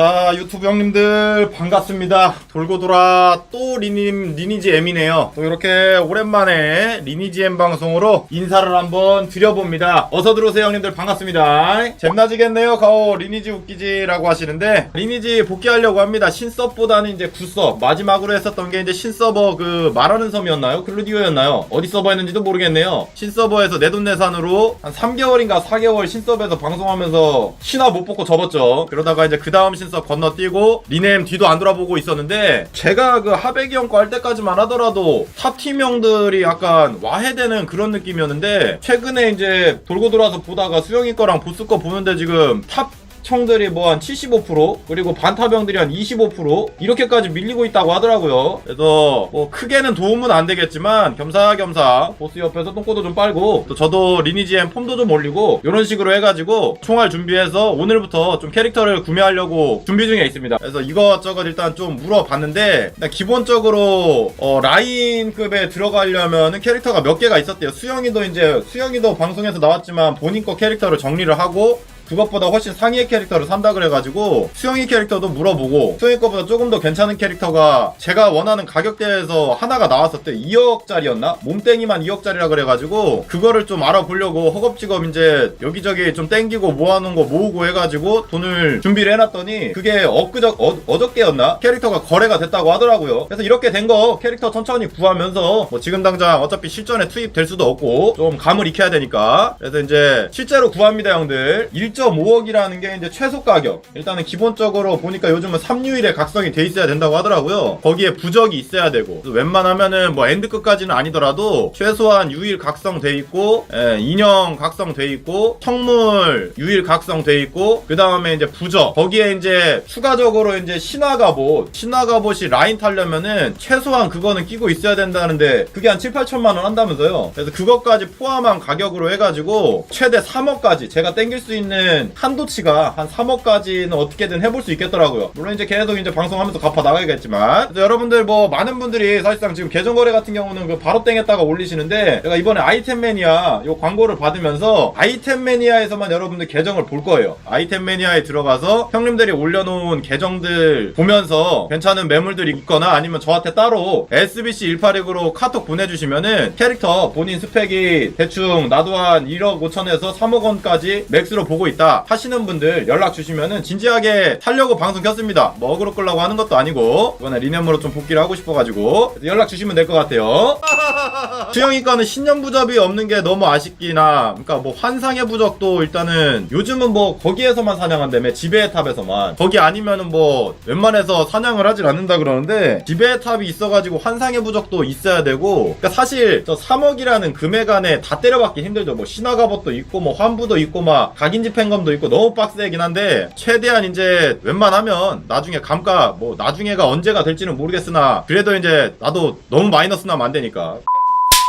자 유튜브 형님들 반갑습니다. 돌고 돌아 또 리니, 리니지 M이네요. 또 이렇게 오랜만에 리니지 M 방송으로 인사를 한번 드려봅니다. 어서 들어오세요 형님들. 반갑습니다. 잼나지겠네요 가오. 리니지 웃기지라고 하시는데 리니지 복귀하려고 합니다. 신서버보다는 이제 구서 마지막으로 했었던 게 이제 신서버 그 말하는 섬이었나요? 클루디오였나요? 어디 서버였는지도 모르겠네요. 신서버에서 내돈내산으로 한 3개월인가 4개월 신서버에서 방송하면서 신화 못 뽑고 접었죠. 그러다가 이제 그 다음 신서 건너뛰고 리넴 뒤도 안 돌아보고 있었는데 제가 그 하백이 형 거 할 때까지만 하더라도 탑팀 형들이 약간 와해되는 그런 느낌이었는데 최근에 이제 돌고 돌아서 보다가 수영이 거랑 보스 거 보는데 지금 탑 청들이 뭐 한 75% 그리고 반타병들이 한 25% 이렇게까지 밀리고 있다고 하더라고요. 그래서 뭐 크게는 도움은 안 되겠지만 겸사겸사 보스 옆에서 똥꼬도 좀 빨고 또 저도 리니지엔 폼도 좀 올리고 이런 식으로 해가지고 총알 준비해서 오늘부터 좀 캐릭터를 구매하려고 준비 중에 있습니다. 그래서 이것저것 일단 좀 물어봤는데 기본적으로 어, 라인급에 들어가려면은 캐릭터가 몇 개가 있었대요. 수영이도 이제 수영이도 방송에서 나왔지만 본인 거 캐릭터를 정리를 하고 그것보다 훨씬 상위의 캐릭터를 산다 그래가지고 수영이 캐릭터도 물어보고 수영이 거보다 조금 더 괜찮은 캐릭터가 제가 원하는 가격대에서 하나가 나왔었대 2억짜리였나? 몸땡이만 2억짜리라 그래가지고 그거를 좀 알아보려고 허겁지겁 이제 여기저기 좀 땡기고 모아놓은 거 모으고 해가지고 돈을 준비를 해놨더니 그게 엊그저 어, 어저께였나? 캐릭터가 거래가 됐다고 하더라고요 그래서 이렇게 된 거 캐릭터 천천히 구하면서 뭐 지금 당장 어차피 실전에 투입될 수도 없고 좀 감을 익혀야 되니까 그래서 이제 실제로 구합니다 형들 1.5억이라는 게 이제 최소 가격. 일단은 기본적으로 보니까 요즘은 3유일에 각성이 돼 있어야 된다고 하더라고요. 거기에 부적이 있어야 되고. 웬만하면은 뭐 엔드 끝까지는 아니더라도 최소한 유일 각성 돼 있고, 예, 인형 각성 돼 있고, 청물 유일 각성 돼 있고, 그 다음에 이제 부적. 거기에 이제 추가적으로 이제 신화 갑옷, 신화 갑옷이 라인 타려면은 최소한 그거는 끼고 있어야 된다는데 그게 한 7, 8천만 원 한다면서요. 그래서 그것까지 포함한 가격으로 해가지고 최대 3억까지 제가 땡길 수 있는 한도치가 한 3억까지는 어떻게든 해볼 수 있겠더라고요. 물론 이제 계속 이제 방송하면서 갚아 나가야겠지만 여러분들 뭐 많은 분들이 사실상 지금 계정 거래 같은 경우는 그 바로 땡했다가 올리시는데 제가 이번에 아이템 매니아 요 광고를 받으면서 아이템 매니아에서만 여러분들 계정을 볼 거예요. 아이템 매니아에 들어가서 형님들이 올려놓은 계정들 보면서 괜찮은 매물들이 있거나 아니면 저한테 따로 SBC 186으로 카톡 보내주시면은 캐릭터 본인 스펙이 대충 나도 한 1억 5천에서 3억 원까지 맥스로 보고 있다 하시는 분들 연락 주시면은 진지하게 살려고 방송 켰습니다. 뭐 어그로 끌라고 하는 것도 아니고 이번에 리넴으로 좀 복귀를 하고 싶어가지고 연락 주시면 될 것 같아요. 수영이 거는 신년 부적이 없는 게 너무 아쉽기나 그러니까 뭐 환상의 부적도 일단은 요즘은 뭐 거기에서만 사냥한다며 지배의 탑에서만 거기 아니면은 뭐 웬만해서 사냥을 하질 않는다 그러는데 지배의 탑이 있어가지고 환상의 부적도 있어야 되고 그러니까 사실 저 3억이라는 금액 안에 다 때려받기 힘들죠 뭐 신화갑옷도 있고 뭐 환부도 있고 막 각인지 팬검도 있고 너무 빡세긴 한데 최대한 이제 웬만하면 나중에 감가 뭐 나중에가 언제가 될지는 모르겠으나 그래도 이제 나도 너무 마이너스 나면 안 되니까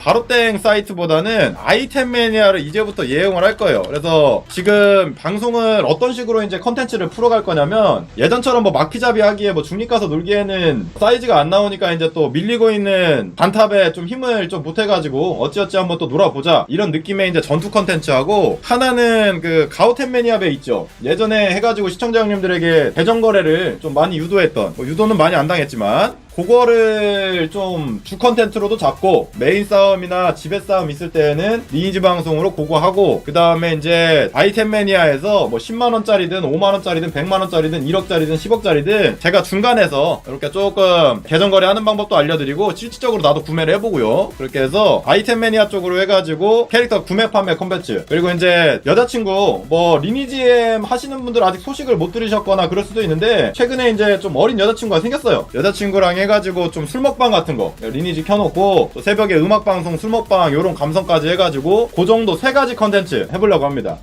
바로땡 사이트보다는 아이템 매니아를 이제부터 예용을 할 거예요. 그래서 지금 방송을 어떤 식으로 이제 컨텐츠를 풀어갈 거냐면 예전처럼 뭐 마키잡이 하기에 뭐 중립 가서 놀기에는 사이즈가 안 나오니까 이제 또 밀리고 있는 단탑에 좀 힘을 좀 못해가지고 어찌어찌 한번 또 놀아보자 이런 느낌의 이제 전투 컨텐츠하고 하나는 그 가오템 매니아배 있죠. 예전에 해가지고 시청자 형님들에게 대전 거래를 좀 많이 유도했던 뭐 유도는 많이 안 당했지만 그거를 좀 주 컨텐츠로도 잡고 메인 싸움이나 지배 싸움 있을 때는 리니지 방송으로 그거 하고 그 다음에 이제 아이템 매니아에서 뭐 10만 원짜리든 5만 원짜리든 100만 원짜리든 1억짜리든 10억짜리든 제가 중간에서 이렇게 조금 계정 거래 하는 방법도 알려드리고 실질적으로 나도 구매를 해보고요. 그렇게 해서 아이템 매니아 쪽으로 해가지고 캐릭터 구매 판매 컨텐츠 그리고 이제 여자친구 뭐 리니지엠 하시는 분들 아직 소식을 못 들으셨거나 그럴 수도 있는데 최근에 이제 좀 어린 여자친구가 생겼어요. 여자친구랑 해가지고 좀 술 먹방 같은 거 리니지 켜놓고 또 새벽에 음악 방송 술 먹방 요런 감성까지 해가지고 그 정도 세 가지 컨텐츠 해보려고 합니다.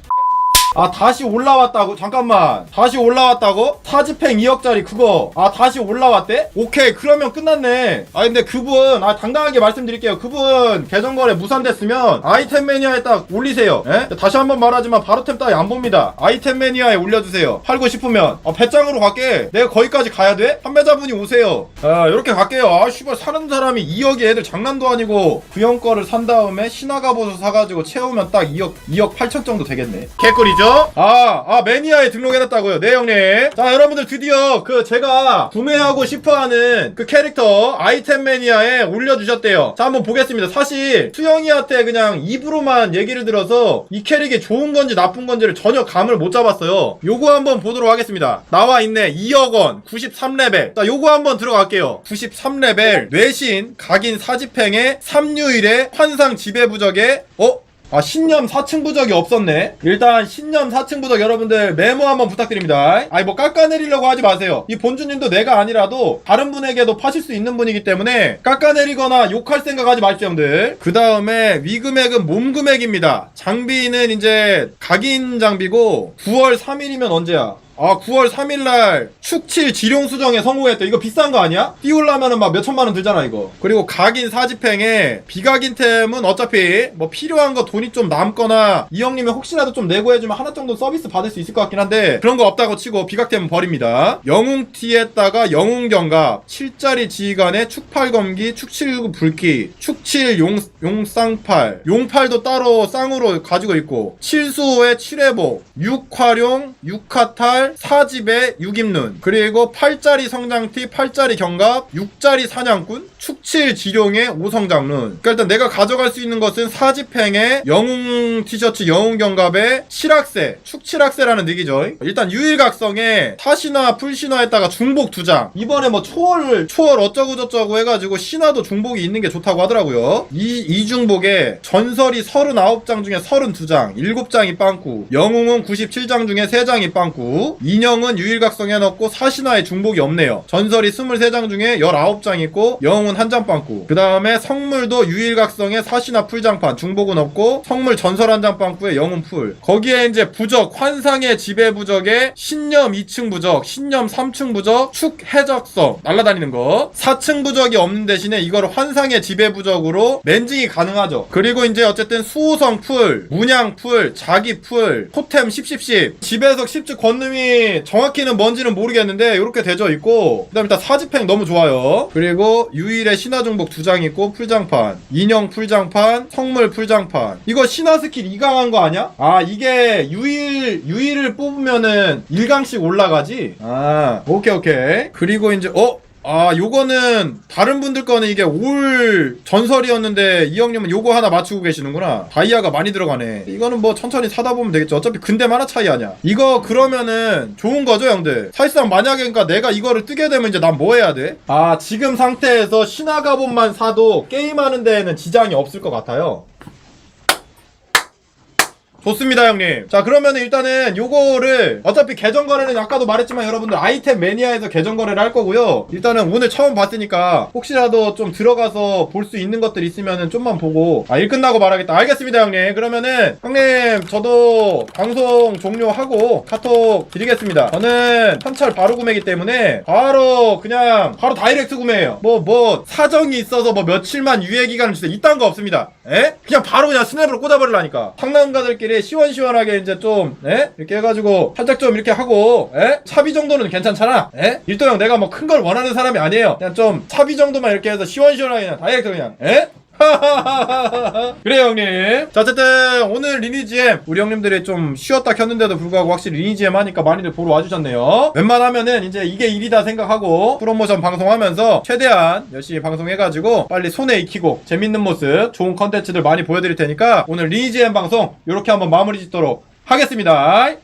아 다시 올라왔다고? 잠깐만. 다시 올라왔다고? 타지팽 2억짜리 그거. 아 다시 올라왔대? 오케이 그러면 끝났네. 아 근데 그분 아 당당하게 말씀드릴게요. 그분 계정거래 무산됐으면 아이템 매니아에 딱 올리세요. 예? 다시 한번 말하지만 바로템 따위 안 봅니다. 아이템 매니아에 올려주세요. 팔고 싶으면. 아 배짱으로 갈게. 내가 거기까지 가야 돼? 판매자분이 오세요. 아 이렇게 갈게요. 아 씨발 사는 사람이 2억이 애들 장난도 아니고 그형 거를 산 다음에 신화가보서 사가지고 채우면 딱 2억 2억 8천 정도 되겠네. 개꿀이죠 보이시죠? 아, 아, 매니아에 등록해놨다고요. 네, 형님. 자, 여러분들 드디어 그 제가 구매하고 싶어하는 그 캐릭터 아이템 매니아에 올려주셨대요. 자, 한번 보겠습니다. 사실 수영이한테 그냥 입으로만 얘기를 들어서 이 캐릭이 좋은 건지 나쁜 건지를 전혀 감을 못 잡았어요. 요거 한번 보도록 하겠습니다. 나와 있네. 2억 원, 93레벨. 자, 요거 한번 들어갈게요. 93레벨, 뇌신, 각인 사집행에 3유일에 환상 지배부적에, 어? 아 신념 4층 부적이 없었네. 일단 신념 4층 부적 여러분들 메모 한번 부탁드립니다. 아니 뭐 깎아내리려고 하지 마세요. 이 본주님도 내가 아니라도 다른 분에게도 파실 수 있는 분이기 때문에 깎아내리거나 욕할 생각 하지 마십시오 형들. 그 다음에 위금액은 몸금액입니다. 장비는 이제 각인 장비고 9월 3일이면 언제야 아 9월 3일날 축칠 지룡 수정에 성공했대. 이거 비싼 거 아니야? 띄우려면은 막 몇천만 원 들잖아 이거. 그리고 각인 사집행에 비각인 템은 어차피 뭐 필요한 거 돈이 좀 남거나 이 형님이 혹시라도 좀 내고 해주면 하나 정도 서비스 받을 수 있을 것 같긴 한데 그런 거 없다고 치고 비각템은 버립니다. 영웅티에다가 영웅경갑 7짜리 지휘관에 축팔검기 축칠구 불기 축칠 용, 용쌍팔. 용팔도 따로 쌍으로 가지고 있고 칠수호의 칠회복 육화룡 육화탈 사집의 육입눈 그리고 8짜리 성장티 8짜리 경갑 6짜리 사냥꾼 축칠 지룡의 오성장룬 그러니까 일단 내가 가져갈 수 있는 것은 사집행의 영웅 티셔츠 영웅 경갑의 칠학세 축칠학세라는 닉이죠. 일단 유일각성에 타신화 풀신화에다가 중복 두 장. 이번에 뭐 초월 초월 어쩌고 저쩌고 해가지고 신화도 중복이 있는 게 좋다고 하더라고요. 이 이중복에 전설이 39장 중에 32장 7장이 빵꾸 영웅은 97장 중에 3장이 빵꾸 인형은 유일각성에 넣고 사신화에 중복이 없네요. 전설이 23장 중에 19장 있고 영웅은 한 장 빵꾸. 그 다음에 성물도 유일각성에 사신화 풀장판 중복은 없고 성물 전설 한 장 빵꾸에 영웅 풀. 거기에 이제 부적 환상의 지배 부적에 신념 2층 부적 신념 3층 부적 축 해적성 날라다니는 거. 4층 부적이 없는 대신에 이거를 환상의 지배 부적으로 렌징이 가능하죠. 그리고 이제 어쨌든 수호성 풀 문양 풀 자기 풀 토템 101010 집에서 10주 권능이 정확히는 뭔지는 모르겠는데 이렇게 되져 있고 그 다음에 일단 사집행 너무 좋아요 그리고 유일의 신화 중복 두 장 있고 풀장판 인형 풀장판 성물 풀장판 이거 신화 스킬 2강한 거 아니야? 아 이게 유일 유일을 뽑으면은 1강씩 올라가지? 아 오케이 오케이 그리고 이제 어? 아, 요거는 다른 분들 거는 이게 올 전설이었는데 이 형님은 요거 하나 맞추고 계시는구나. 다이아가 많이 들어가네. 이거는 뭐 천천히 사다 보면 되겠죠. 어차피 근대만 하나 차이 아니야. 이거 그러면은 좋은 거죠, 형들. 사실상 만약에 그러니까 내가 이거를 뜨게 되면 이제 난 뭐 해야 돼? 아, 지금 상태에서 신화 갑옷만 사도 게임하는 데에는 지장이 없을 것 같아요. 좋습니다 형님. 자 그러면 일단은 요거를 어차피 계정 거래는 아까도 말했지만 여러분들 아이템 매니아에서 계정 거래를 할 거고요. 일단은 오늘 처음 봤으니까 혹시라도 좀 들어가서 볼 수 있는 것들 있으면은 좀만 보고. 아 일 끝나고 말하겠다. 알겠습니다 형님. 그러면은 형님 저도 방송 종료하고 카톡 드리겠습니다. 저는 현찰 바로 구매이기 때문에 바로 그냥 바로 다이렉트 구매해요. 뭐뭐 사정이 있어서 뭐 며칠만 유예 기간을 주세요. 이딴 거 없습니다. 에? 그냥 바로 그냥 스냅으로 꽂아버리라니까. 상남가들끼리 시원시원하게 이제 좀 에? 이렇게 해가지고 살짝 좀 이렇게 하고 에? 차비 정도는 괜찮잖아 에? 일도 형 내가 뭐 큰 걸 원하는 사람이 아니에요 그냥 좀 차비 정도만 이렇게 해서 시원시원하게 그냥 다이렉트 그냥 에? 그래요 형님. 자 어쨌든 오늘 리니지엠 우리 형님들이 좀 쉬었다 켰는데도 불구하고 확실히 리니지엠 하니까 많이들 보러 와주셨네요. 웬만하면은 이제 이게 일이다 생각하고 프로모션 방송하면서 최대한 열심히 방송해가지고 빨리 손에 익히고 재밌는 모습 좋은 컨텐츠들 많이 보여드릴 테니까 오늘 리니지엠 방송 이렇게 한번 마무리 짓도록 하겠습니다